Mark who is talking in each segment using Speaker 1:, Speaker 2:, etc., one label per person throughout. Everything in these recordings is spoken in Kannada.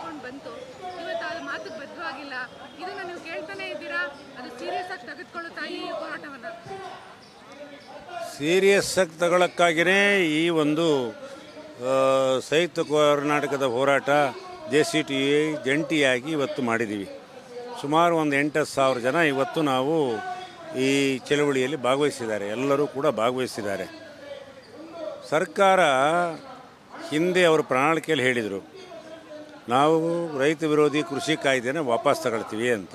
Speaker 1: ಕಟ್ಕೊಂಡು ಬಂತು. ಇವತ್ತು ಅದು ಮಾತಿಗೆ ಬದ್ಧವಾಗಿಲ್ಲ. ಇದನ್ನು ನೀವು ಕೇಳ್ತಾನೆ ಇದ್ದೀರಾ? ಅದು ಸೀರಿಯಸ್ ಆಗಿ ತೆಗೆದುಕೊಳ್ಳುತ್ತಾ ತಾಯಿ ಹೋರಾಟವನ್ನು?
Speaker 2: ಸೀರಿಯಸ್ ಆಗಿ ತಗೊಳಕ್ಕಾಗಿಯೇ ಈ ಒಂದು ಸಂಯುಕ್ತ ಕರ್ನಾಟಕದ ಹೋರಾಟ ಜೆ ಸಿ ಟಿ ಜಂಟಿಯಾಗಿ ಇವತ್ತು ಮಾಡಿದ್ದೀವಿ ಸುಮಾರು ಒಂದು ಎಂಟು ಸಾವಿರ ಜನ ಇವತ್ತು ನಾವು ಈ ಚಳವಳಿಯಲ್ಲಿ ಭಾಗವಹಿಸಿದ್ದಾರೆ. ಎಲ್ಲರೂ ಕೂಡ ಭಾಗವಹಿಸಿದ್ದಾರೆ. ಸರ್ಕಾರ ಹಿಂದೆ ಅವರು ಪ್ರಣಾಳಿಕೆಯಲ್ಲಿ ಹೇಳಿದರು. ನಾವು ರೈತ ವಿರೋಧಿ ಕೃಷಿ ಕಾಯ್ದೆನ ವಾಪಸ್ ತಗೊಳ್ತೀವಿ ಅಂತ.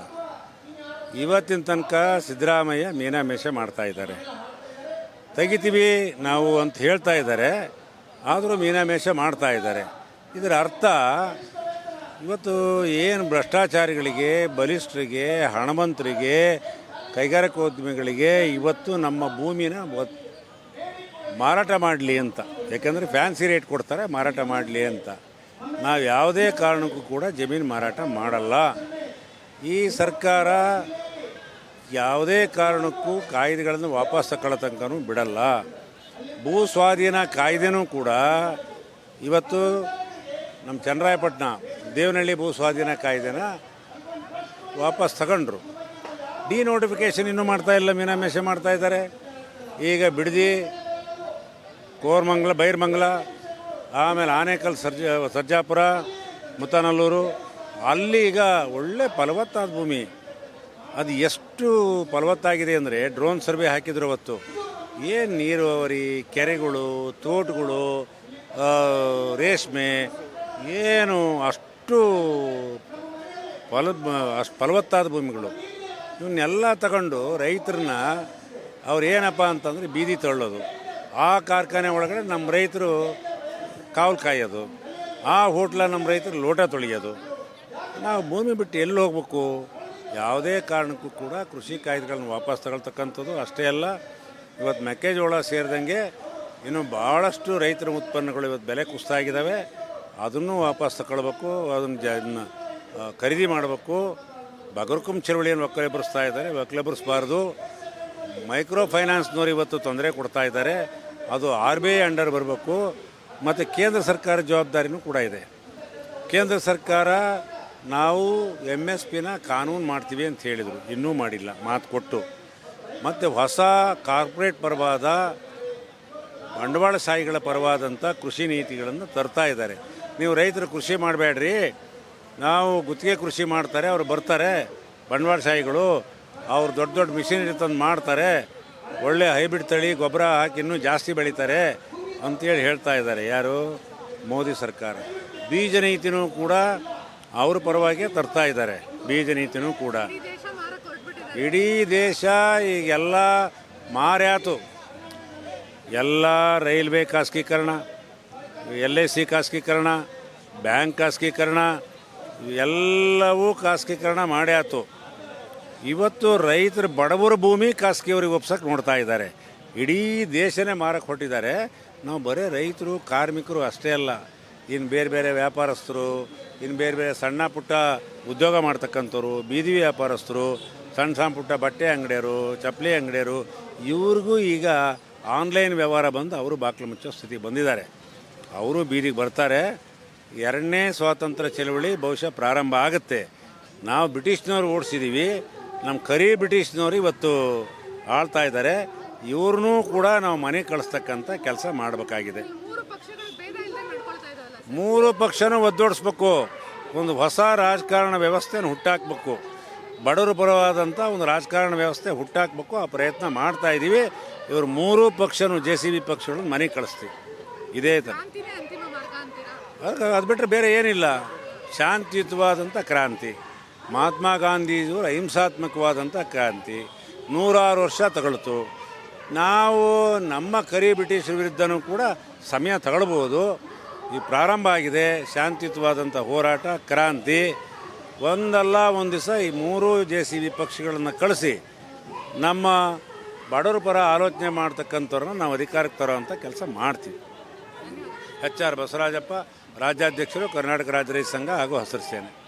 Speaker 2: ಇವತ್ತಿನ ತನಕ ಸಿದ್ದರಾಮಯ್ಯ ಮೀನಾಮೇಷ ಮಾಡ್ತಾ ಇದ್ದಾರೆ. ತೆಗಿತೀವಿ ನಾವು ಅಂತ ಹೇಳ್ತಾ ಇದ್ದಾರೆ, ಆದರೂ ಮೀನಾಮೇಷ ಮಾಡ್ತಾ ಇದ್ದಾರೆ. ಇದರ ಅರ್ಥ, ಇವತ್ತು ಏನು ಭ್ರಷ್ಟಾಚಾರಿಗಳಿಗೆ, ಬಲಿಷ್ಠರಿಗೆ, ಹಣಮಂತರಿಗೆ, ಕೈಗಾರಿಕೋದ್ಯಮಿಗಳಿಗೆ ಇವತ್ತು ನಮ್ಮ ಭೂಮಿನ ಮಾರಾಟ ಮಾಡಲಿ ಅಂತ. ಯಾಕಂದರೆ ಫ್ಯಾನ್ಸಿ ರೇಟ್ ಕೊಡ್ತಾರೆ, ಮಾರಾಟ ಮಾಡಲಿ ಅಂತ. ನಾವು ಯಾವುದೇ ಕಾರಣಕ್ಕೂ ಕೂಡ ಜಮೀನು ಮಾರಾಟ ಮಾಡಲ್ಲ. ಈ ಸರ್ಕಾರ ಯಾವುದೇ ಕಾರಣಕ್ಕೂ ಕಾಯ್ದೆಗಳನ್ನು ವಾಪಸ್ ತಗೊಳ್ಳೋ ತನಕನೂ ಬಿಡಲ್ಲ. ಭೂ ಸ್ವಾಧೀನ ಕಾಯ್ದೆನೂ ಕೂಡ ಇವತ್ತು ನಮ್ಮ ಚನ್ನರಾಯಪಟ್ಟಣ, ದೇವನಹಳ್ಳಿ ಭೂ ಸ್ವಾಧೀನ ಕಾಯ್ದೆನ ವಾಪಸ್ ತಗೊಂಡ್ರು. ಡಿ ನೋಟಿಫಿಕೇಷನ್ ಇನ್ನೂ ಮಾಡ್ತಾ ಇಲ್ಲ, ಮೀನಾಮೇಷ ಮಾಡ್ತಾ ಇದ್ದಾರೆ. ಈಗ ಬಿಡದಿ, ಕೋರ್ಮಂಗಲ, ಬೈರ್ಮಂಗಲ ಆಮೇಲೆ ಆನೇಕಲ್ ಸರ್ಜ, ಸರ್ಜಾಪುರ, ಮುತ್ತನಲ್ಲೂರು, ಅಲ್ಲಿ ಈಗ ಒಳ್ಳೆ ಫಲವತ್ತಾದ ಭೂಮಿ. ಅದು ಎಷ್ಟು ಫಲವತ್ತಾಗಿದೆ ಅಂದರೆ ಡ್ರೋನ್ ಸರ್ವೆ ಹಾಕಿದ್ರು ಅವತ್ತು. ಏನು ನೀರಾವರಿ, ಕೆರೆಗಳು, ತೋಟಗಳು ರೇಷ್ಮೆ, ಏನು ಅಷ್ಟು ಫಲ, ಅಷ್ಟು ಫಲವತ್ತಾದ ಭೂಮಿಗಳು. ಇವನ್ನೆಲ್ಲ ತಗೊಂಡು ರೈತರನ್ನ ಅವ್ರು ಏನಪ್ಪ ಅಂತಂದರೆ ಬೀದಿ ತಳ್ಳೋದು. ಆ ಕಾರ್ಖಾನೆ ಒಳಗಡೆ ನಮ್ಮ ರೈತರು ಕಾವಲು ಕಾಯೋದು, ಆ ಹೋಟ್ಲ ನಮ್ಮ ರೈತರು ಲೋಟ ತೊಳೆಯೋದು. ನಾವು ಭೂಮಿ ಬಿಟ್ಟು ಎಲ್ಲಿ ಹೋಗ್ಬೇಕು? ಯಾವುದೇ ಕಾರಣಕ್ಕೂ ಕೂಡ ಕೃಷಿ ಕಾಯ್ದೆಗಳನ್ನ ವಾಪಸ್ ತಗೊಳ್ತಕ್ಕಂಥದ್ದು ಅಷ್ಟೇ ಅಲ್ಲ, ಇವತ್ತು ಮೆಕ್ಕೆಜೋಳ ಸೇರಿದಂಗೆ ಇನ್ನು ಭಾಳಷ್ಟು ರೈತರ ಉತ್ಪನ್ನಗಳು ಇವತ್ತು ಬೆಲೆ ಕುಸ್ತಾಗಿದ್ದಾವೆ ಅದನ್ನು ವಾಪಸ್ ತಗೊಳ್ಬೇಕು, ಅದನ್ನು ಜ ಖರೀದಿ ಮಾಡಬೇಕು. ಬಗರ್ಕುಂ ಚಳವಳಿಯನ್ನು ಒಕ್ಕಲೆಬರಿಸ್ತಾ ಇದ್ದಾರೆ, ಒಕ್ಕಲೆಬರಿಸಬಾರ್ದು. ಮೈಕ್ರೋ ಫೈನಾನ್ಸ್ನವ್ರು ಇವತ್ತು ತೊಂದರೆ ಕೊಡ್ತಾ ಇದ್ದಾರೆ. ಅದು ಆರ್ ಬಿ ಐ ಅಂಡರ್ ಬರಬೇಕು. ಮತ್ತು ಕೇಂದ್ರ ಸರ್ಕಾರ ಜವಾಬ್ದಾರಿನೂ ಕೂಡ ಇದೆ. ಕೇಂದ್ರ ಸರ್ಕಾರ ನಾವು ಎಂ ಎಸ್ ಪಿನ ಕಾನೂನು ಮಾಡ್ತೀವಿ ಅಂತ ಹೇಳಿದರು. ಇನ್ನೂ ಮಾಡಿಲ್ಲ. ಮಾತು ಕೊಟ್ಟು. ಮತ್ತು ಹೊಸ ಕಾರ್ಪೊರೇಟ್ ಪರವಾದ ಬಂಡವಾಳಶಾಹಿಗಳ ಪರವಾದಂಥ ಕೃಷಿ ನೀತಿಗಳನ್ನು ತರ್ತಾ ಇದ್ದಾರೆ. ನೀವು ರೈತರು ಕೃಷಿ ಮಾಡಬೇಡ್ರಿ. ನಾವು ಗುತ್ತಿಗೆ ಕೃಷಿ ಮಾಡ್ತಾರೆ, ಅವರು ಬರ್ತಾರೆ. ಬಂಡವಾಳಶಾಹಿಗಳು ಅವ್ರು ದೊಡ್ಡ ದೊಡ್ಡ ಮಿಷಿನರಿ ತಂದು ಮಾಡ್ತಾರೆ. ಒಳ್ಳೆ ಹೈಬ್ರಿಡ್ ತಳಿ, ಗೊಬ್ಬರ ಹಾಕಿ ಇನ್ನೂ ಜಾಸ್ತಿ ಬೆಳೀತಾರೆ. ಅಂತೇಳಿ ಹೇಳ್ತಾ ಇದ್ದಾರೆ. ಯಾರು? ಮೋದಿ ಸರ್ಕಾರ. ಬೀಜ ನೀತಿನೂ ಕೂಡ ಅವ್ರ ಪರವಾಗಿ ತರ್ತಾ ಇದ್ದಾರೆ. ಬೀಜ ನೀತಿನೂ ಕೂಡ. ಇಡೀ ದೇಶ ಈಗೆಲ್ಲ ಮಾರ್ಯಾತು. ಎಲ್ಲ ರೈಲ್ವೆ ಖಾಸಗೀಕರಣ, ಎಲ್ ಐ ಸಿ ಖಾಸಗೀಕರಣ, ಬ್ಯಾಂಕ್ ಖಾಸಗೀಕರಣ, ಎಲ್ಲವೂ ಖಾಸಗೀಕರಣ ಮಾಡ್ಯಾತು. ಇವತ್ತು ರೈತರ ಬಡವರ ಭೂಮಿ ಖಾಸಗಿಯವ್ರಿಗೆ ಒಪ್ಸಕ್ಕೆ ನೋಡ್ತಾ ಇದ್ದಾರೆ. ಇಡೀ ದೇಶನೇ ಮಾರಕ್ಕೆ ಹೊಟ್ಟಿದ್ದಾರೆ ನಾವು ಬರೀ ರೈತರು, ಕಾರ್ಮಿಕರು ಅಷ್ಟೇ ಅಲ್ಲ. ಇನ್ನು ಬೇರೆ ಬೇರೆ ವ್ಯಾಪಾರಸ್ಥರು ಇನ್ನು ಬೇರೆ ಬೇರೆ ಸಣ್ಣ ಪುಟ್ಟ ಉದ್ಯೋಗ ಮಾಡ್ತಕ್ಕಂಥವ್ರು, ಬೀದಿ ವ್ಯಾಪಾರಸ್ಥರು ಸಣ್ಣ ಸಣ್ಣ ಪುಟ್ಟ ಬಟ್ಟೆ ಅಂಗಡಿಯರು ಚಪ್ಪಲಿ ಅಂಗಡಿಯರು, ಇವ್ರಿಗೂ ಈಗ ಆನ್ಲೈನ್ ವ್ಯವಹಾರ ಬಂದು ಅವರು ಬಾಗಿಲು ಮುಚ್ಚೋ ಸ್ಥಿತಿ ಬಂದಿದ್ದಾರೆ. ಅವರು ಬೀದಿಗೆ ಬರ್ತಾರೆ. ಎರಡನೇ ಸ್ವಾತಂತ್ರ್ಯ ಚಳವಳಿ ಬಹುಶಃ ಪ್ರಾರಂಭ ಆಗುತ್ತೆ. ನಾವು ಬ್ರಿಟಿಷ್ನವ್ರು ಓಡಿಸಿದ್ದೀವಿ ನಮ್ಮ ಕರಿ ಬ್ರಿಟಿಷ್ನವ್ರು ಇವತ್ತು ಆಳ್ತಾ ಇದ್ದಾರೆ. ಇವ್ರನ್ನೂ ಕೂಡ ನಾವು ಮನೆ ಕಳಿಸ್ತಕ್ಕಂಥ ಕೆಲಸ ಮಾಡಬೇಕಾಗಿದೆ.
Speaker 1: ಮೂರು
Speaker 2: ಪಕ್ಷನೂ ಒದ್ದೋಡಿಸ್ಬೇಕು. ಒಂದು ಹೊಸ ರಾಜಕಾರಣ ವ್ಯವಸ್ಥೆನ ಹುಟ್ಟಾಕ್ಬೇಕು. ಬಡವರು ಪರವಾದಂಥ ಒಂದು ರಾಜಕಾರಣ ವ್ಯವಸ್ಥೆ ಹುಟ್ಟಾಕ್ಬೇಕು ಆ ಪ್ರಯತ್ನ ಮಾಡ್ತಾ ಇದ್ದೀವಿ ಇವರು ಮೂರೂ ಪಕ್ಷನೂ ಜೆ ಸಿ ಬಿ ಪಕ್ಷಗಳನ್ನು ಮನೆ ಕಳಿಸ್ತೀವಿ. ಇದೇ ಥರ. ಅದು ಬಿಟ್ಟರೆ ಬೇರೆ ಏನಿಲ್ಲ. ಶಾಂತಿಯುತವಾದಂಥ ಕ್ರಾಂತಿ. ಮಹಾತ್ಮ ಗಾಂಧೀಜಿಯವರು ಅಹಿಂಸಾತ್ಮಕವಾದಂಥ ಕ್ರಾಂತಿ. ನೂರಾರು ವರ್ಷ ತಗೊಳ್ತು. ನಾವು ನಮ್ಮ ಕರಿ ಬ್ರಿಟಿಷರ ವಿರುದ್ಧನೂ ಕೂಡ ಸಮಯ ತಗೊಳ್ಬೋದು ಈ ಪ್ರಾರಂಭ ಆಗಿದೆ. ಶಾಂತಿಯುತವಾದಂಥ ಹೋರಾಟ, ಕ್ರಾಂತಿ. ಒಂದಲ್ಲ ಒಂದು ದಿವಸ ಈ ಮೂರು ಜೆ ಸಿ ಬಿ ಪಕ್ಷಗಳನ್ನು ಕಳಿಸಿ ನಮ್ಮ ಬಡವರ ಪರ ಆಲೋಚನೆ ಮಾಡ್ತಕ್ಕಂಥವ್ರನ್ನ ನಾವು ಅಧಿಕಾರಕ್ಕೆ ತರೋವಂಥ ಕೆಲಸ ಮಾಡ್ತೀವಿ. ಎಚ್ ಆರ್ ಬಸವರಾಜಪ್ಪ, ರಾಜ್ಯಾಧ್ಯಕ್ಷರು, ಕರ್ನಾಟಕ ರಾಜ್ಯ ರೈತ ಸಂಘ ಹಾಗೂ ಹಸಿರು ಸೇನೆ.